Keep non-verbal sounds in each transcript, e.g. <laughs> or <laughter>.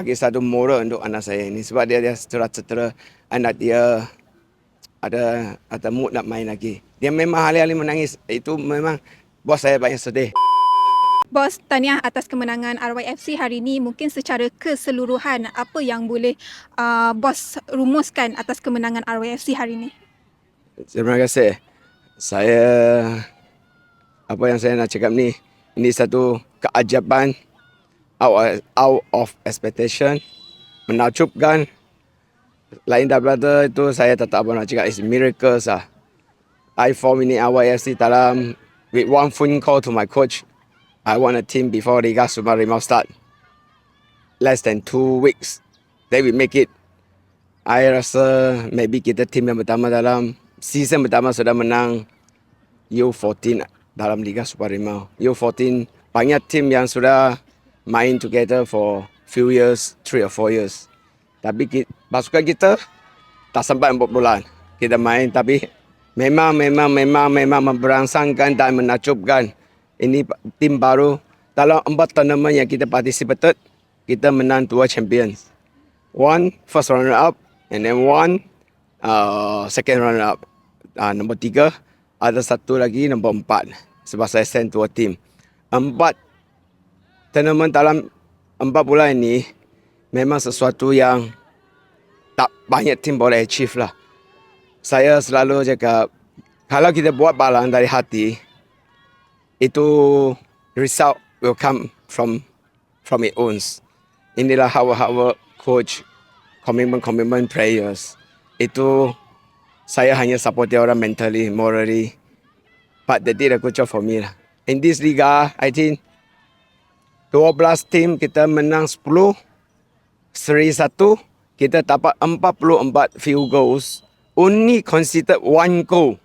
bagi satu moral untuk anak saya ini sebab dia dia cetera-cetera anak dia ada ada mood nak main lagi. Dia memang hari-hari menangis. Itu memang bos saya banyak sedih. Bos, tahniah atas kemenangan RYFC hari ini. Mungkin secara keseluruhan, apa yang boleh uh, bos rumuskan atas kemenangan RYFC hari ini? Terima kasih. Saya apa yang saya nak cakap ni ini satu keajaban out, out of expectation menakjubkan lain daripada itu saya tak tahu nak cakap it's miracles ah. I form ini RYFC dalam with one phone call to my coach I want a team before Liga Super Rimau start less than two weeks then we make it I rasa maybe kita team yang pertama dalam season pertama sudah menang U14 dalam Liga Super Rimau. U14 banyak tim yang sudah main together for few years, three or four years. Tapi ki- pasukan kita tak sampai 4 bulan kita main tapi memang memang memang memang memberangsangkan dan menakjubkan. Ini tim baru dalam empat tournament yang kita participated kita menang dua champions. One first runner up and then one uh, second runner up. Uh, nombor tiga ada satu lagi nombor empat sebab saya send dua tim. Empat tournament dalam empat bulan ini memang sesuatu yang tak banyak tim boleh achieve lah. Saya selalu cakap kalau kita buat balang dari hati itu result will come from from it owns. Inilah hard work coach commitment commitment players. Itu saya hanya support dia orang mentally, morally. But they did a good job for me lah. In this liga, I think 12 tim kita menang 10, seri 1, kita dapat 44 field goals. Only considered one goal.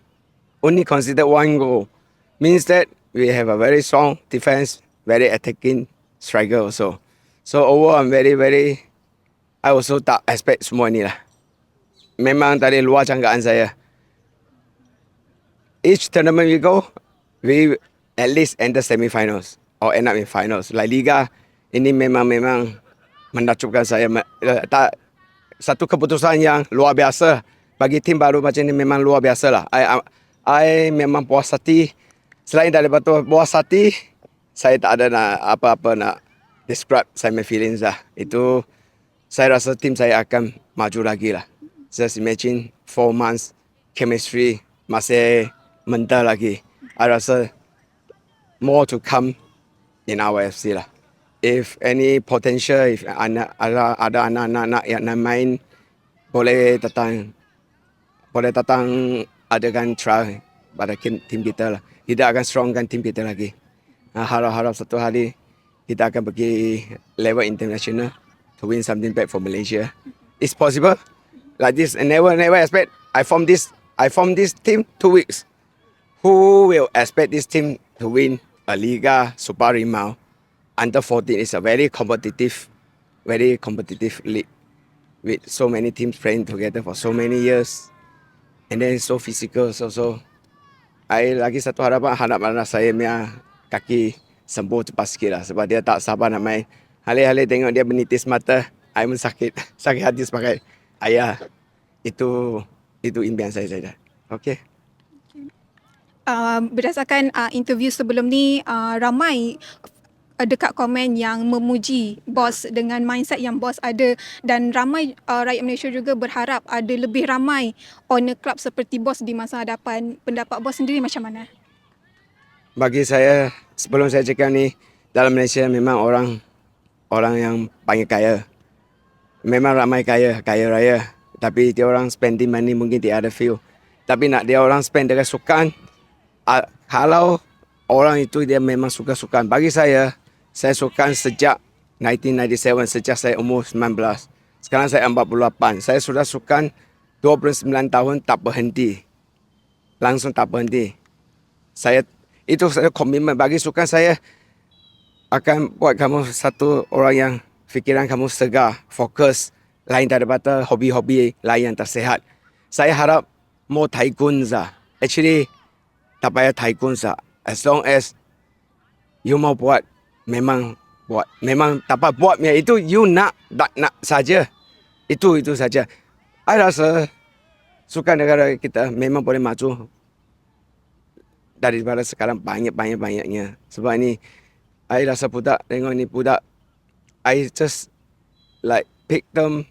Only considered one goal. Means that we have a very strong defense, very attacking striker also. So overall, I'm very, very, I also tak expect semua ni lah. Memang dari luar jangkaan saya. Each tournament we go, we at least enter semi-finals or end up in finals. La Liga ini memang memang menakjubkan saya. Eh, Tak satu keputusan yang luar biasa bagi tim baru macam ni memang luar biasa lah. I, I, I memang puas hati. Selain daripada puas hati, saya tak ada nak apa-apa nak describe saya punya feelings lah. Itu saya rasa tim saya akan maju lagi lah. Just imagine four months chemistry masih mental lagi. I rasa more to come in our FC lah. If any potential, if anak, ada ada anak-anak yang nak main, boleh datang, boleh datang adakan try pada tim kita lah. Kita akan strongkan tim kita lagi. Ah, Harap-harap satu hari kita akan pergi level international to win something back for Malaysia. It's possible. Like this, never never expect. I form this. I form this team two weeks. Who will expect this team to win a Liga Super Rimau? Under 14 is a very competitive, very competitive league with so many teams playing together for so many years. And then so physical, so so. I lagi satu harapan harap anak saya punya kaki sembuh cepat sikit lah sebab dia tak sabar nak main. Hari-hari tengok dia menitis mata, I pun sakit. <laughs> Sakit hati sebagai ayah. Itu itu impian saya saja. Okay. Uh, berdasarkan uh, interview sebelum ni, uh, ramai uh, dekat komen yang memuji bos dengan mindset yang bos ada dan ramai uh, rakyat Malaysia juga berharap ada lebih ramai owner club seperti bos di masa hadapan. Pendapat bos sendiri macam mana? Bagi saya, sebelum saya cakap ni, dalam Malaysia memang orang orang yang banyak kaya. Memang ramai kaya, kaya raya. Tapi dia orang spending money mungkin di other field. Tapi nak dia orang spend dengan sukan, kalau orang itu dia memang suka sukan. Bagi saya, saya sukan sejak 1997, sejak saya umur 19. Sekarang saya 48. Saya sudah sukan 29 tahun tak berhenti. Langsung tak berhenti. Saya itu saya komitmen bagi sukan saya akan buat kamu satu orang yang fikiran kamu segar, fokus lain daripada hobi-hobi lain yang tersihat. Saya harap tycoons lah. Actually, tak payah tycoons lah. As long as you mau buat, memang buat. Memang tanpa buat punya itu you nak tak nak saja. Itu itu saja. I rasa sukan negara kita memang boleh maju daripada sekarang banyak-banyak-banyaknya. Sebab ni I rasa budak tengok ni budak I just like pick them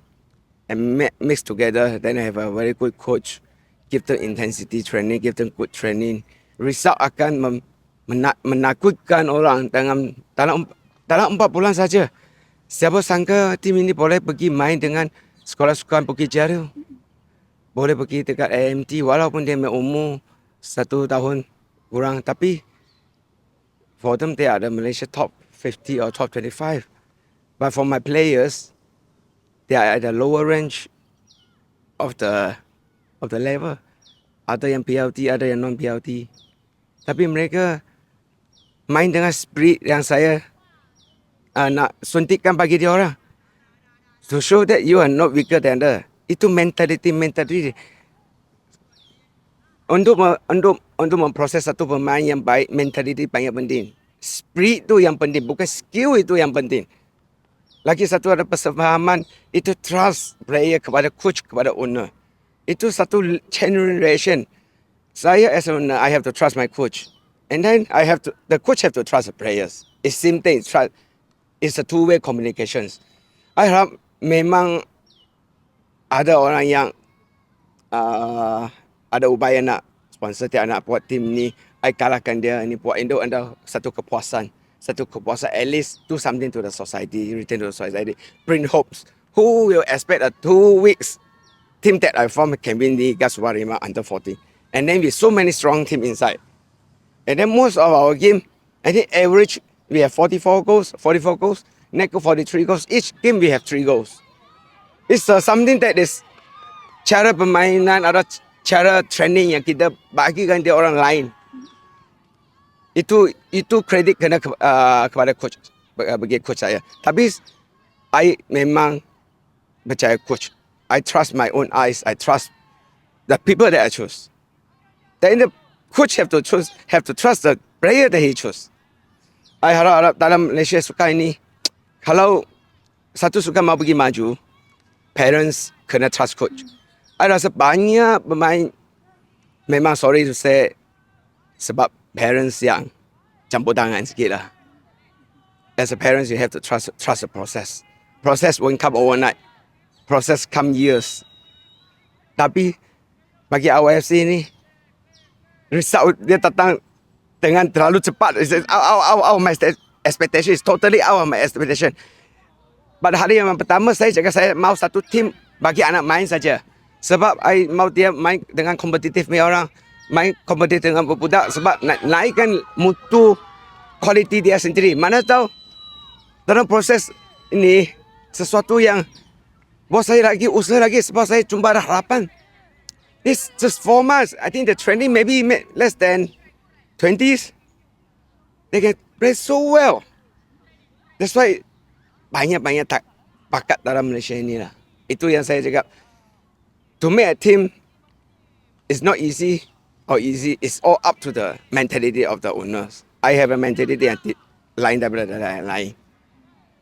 and mi- mix together. Then I have a very good coach. Give them intensity training, give them good training. Result akan mem, mena, menakutkan orang dalam dalam dalam empat bulan saja. Siapa sangka tim ini boleh pergi main dengan sekolah sukan Bukit Jaru. Boleh pergi dekat AMT walaupun dia umur satu tahun kurang. Tapi for them they are the Malaysia top 50 or top 25. But for my players, they are at the lower range of the of the level. Ada yang PLT, ada yang non PLT. Tapi mereka main dengan spirit yang saya uh, nak suntikkan bagi dia orang. To show that you are not weaker than the. Itu mentality mentality. Untuk untuk untuk memproses satu pemain yang baik, mentality banyak penting. Spirit tu yang penting, bukan skill itu yang penting. Lagi satu ada persefahaman, itu trust player kepada coach, kepada owner. Itu satu generation. Saya as an I have to trust my coach. And then I have to, the coach have to trust the players. It's same thing. Trust, it's a two-way communications. I harap memang ada orang yang uh, ada upaya nak sponsor dia nak buat tim ni. I kalahkan dia ni buat Indo ada satu kepuasan. Satu kepuasan at least do something to the society, return to the society, bring hopes. Who will expect a two weeks team that I form can win the Gaswarima under 40? And then with so many strong team inside. And then most of our game, I think average we have 44 goals, 44 goals. Next 43 goals. Each game we have three goals. It's uh, something that is cara permainan atau cara training yang kita bagikan dia orang lain. Itu itu kredit kena ke, uh, kepada coach bagi coach saya. Tapi I memang percaya coach. I trust my own eyes. I trust the people that I choose. Then the coach have to choose have to trust the player that he choose. I harap-harap dalam Malaysia suka ini kalau satu suka mau pergi maju, parents kena trust coach. I rasa banyak pemain memang sorry to say sebab parents yang campur tangan sikit lah. As a parents, you have to trust trust the process. Process won't come overnight. Process come years. Tapi bagi AWFC ni, result dia datang dengan terlalu cepat. Out, out of my expectation. It's totally out of my expectation. Pada hari yang pertama saya cakap saya mau satu tim bagi anak main saja. Sebab I mau dia main dengan kompetitif punya orang. Main kompetitif dengan budak sebab nak naikkan mutu kualiti dia sendiri. Mana tahu dalam proses ini sesuatu yang bos saya lagi usaha lagi sebab saya cuma ada harapan. It's just four months. I think the training maybe ma- less than 20s. They can play so well. That's why banyak-banyak tak bakat dalam Malaysia ini lah. Itu yang saya cakap. To make a team is not easy or easy. It's all up to the mentality of the owners. I have a mentality yang lain daripada yang lain.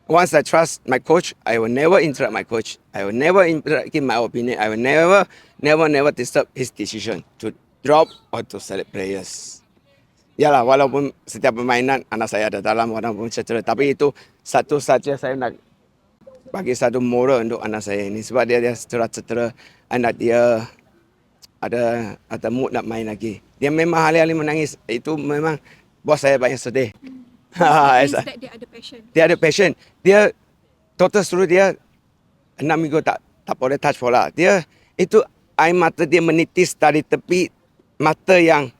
Once I trust my coach, I will never interrupt my coach. I will never interrupt give my opinion. I will never, never, never disturb his decision to drop or to select players. Yalah, walaupun setiap permainan anak saya ada dalam walaupun cedera. Tapi itu satu saja saya nak bagi satu moral untuk anak saya ini. Sebab dia, dia cedera-cedera. Anak dia ada ada mood nak main lagi. Dia memang hari-hari menangis. Itu memang bos saya banyak sedih. Means As a- that dia ada passion. dia ada passion. Dia total suruh dia enam minggu tak tak boleh touch bola. Dia itu air mata dia menitis dari tepi mata yang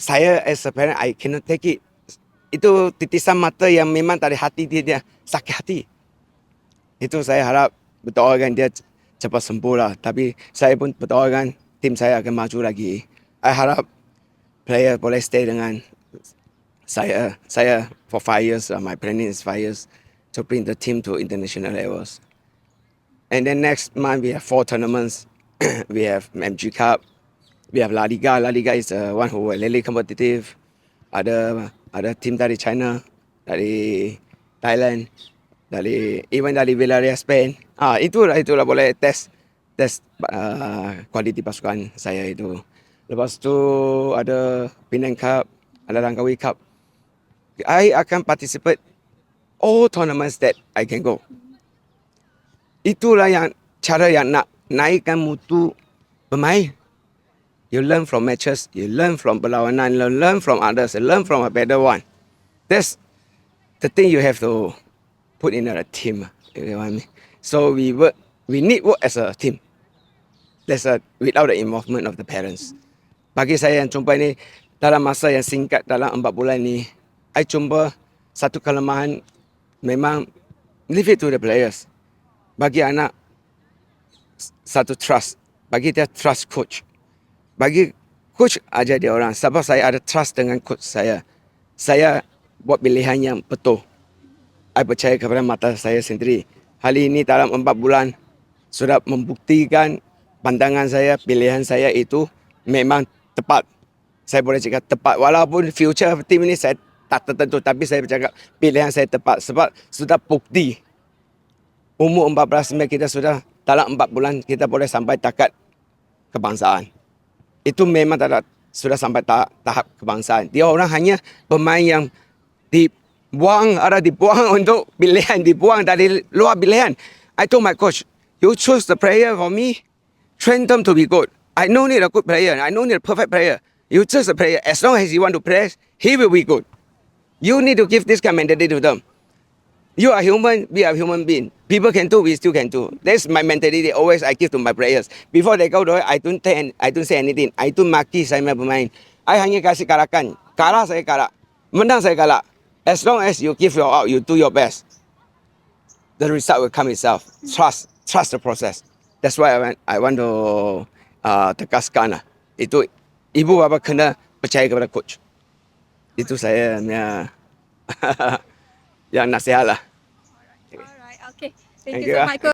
saya as a parent I cannot take it. Itu titisan mata yang memang dari hati dia dia sakit hati. Itu saya harap berdoakan dia cepat sembuh lah. Tapi saya pun berdoakan tim saya akan maju lagi. I harap player boleh stay dengan saya saya for five years uh, my planning is five years to bring the team to international levels and then next month we have four tournaments <clears throat> we have MG Cup we have La Liga La Liga is the one who are really competitive ada ada team dari China dari Thailand, dari even dari Villarreal Spain. Ah itulah itulah boleh test test uh, kualiti pasukan saya itu. Lepas tu ada Penang Cup, ada Langkawi Cup. I akan participate all tournaments that I can go. Itulah yang cara yang nak naikkan mutu pemain. You learn from matches, you learn from perlawanan, you learn from others, you learn from a better one. That's the thing you have to put in a team. You know what I mean? So we work, we need work as a team. That's a, without the involvement of the parents. Bagi saya yang jumpa ni dalam masa yang singkat dalam 4 bulan ni, I jumpa satu kelemahan memang leave it to the players. Bagi anak satu trust. Bagi dia trust coach. Bagi coach aja dia orang. Sebab saya ada trust dengan coach saya. Saya buat pilihan yang betul. I percaya kepada mata saya sendiri. Hari ini dalam empat bulan sudah membuktikan pandangan saya, pilihan saya itu memang tepat. Saya boleh cakap tepat. Walaupun future team ini saya tak tertentu. Tapi saya bercakap pilihan saya tepat. Sebab sudah bukti. Umur 14 sembilan kita sudah dalam empat bulan kita boleh sampai takat kebangsaan. Itu memang tak ada- sudah sampai tahap, tahap kebangsaan. Dia orang hanya pemain yang dibuang, ada dibuang <laughs> untuk pilihan, dibuang dari luar pilihan. I told my coach, you choose the player for me, train them to be good. I know need a good player, I know need a perfect player. You choose the player, as long as he want to play, he will be good. You need to give this kind of mentality to them. You are human, we are human being. People can do, we still can do. That's my mentality always I give to my players. Before they go there, I don't say, I don't say anything. I don't maki saya pemain. I hanya kasih kalahkan. Kalah saya kalah. Menang saya kalah. As long as you give your all, you do your best. The result will come itself. Trust, trust the process. That's why I want, I want to uh, tegaskan. Itu ibu bapa kena percaya kepada coach. Itu saya punya <laughs> yang nasihat lah. Alright, okay. Thank Thank, you so ah. much.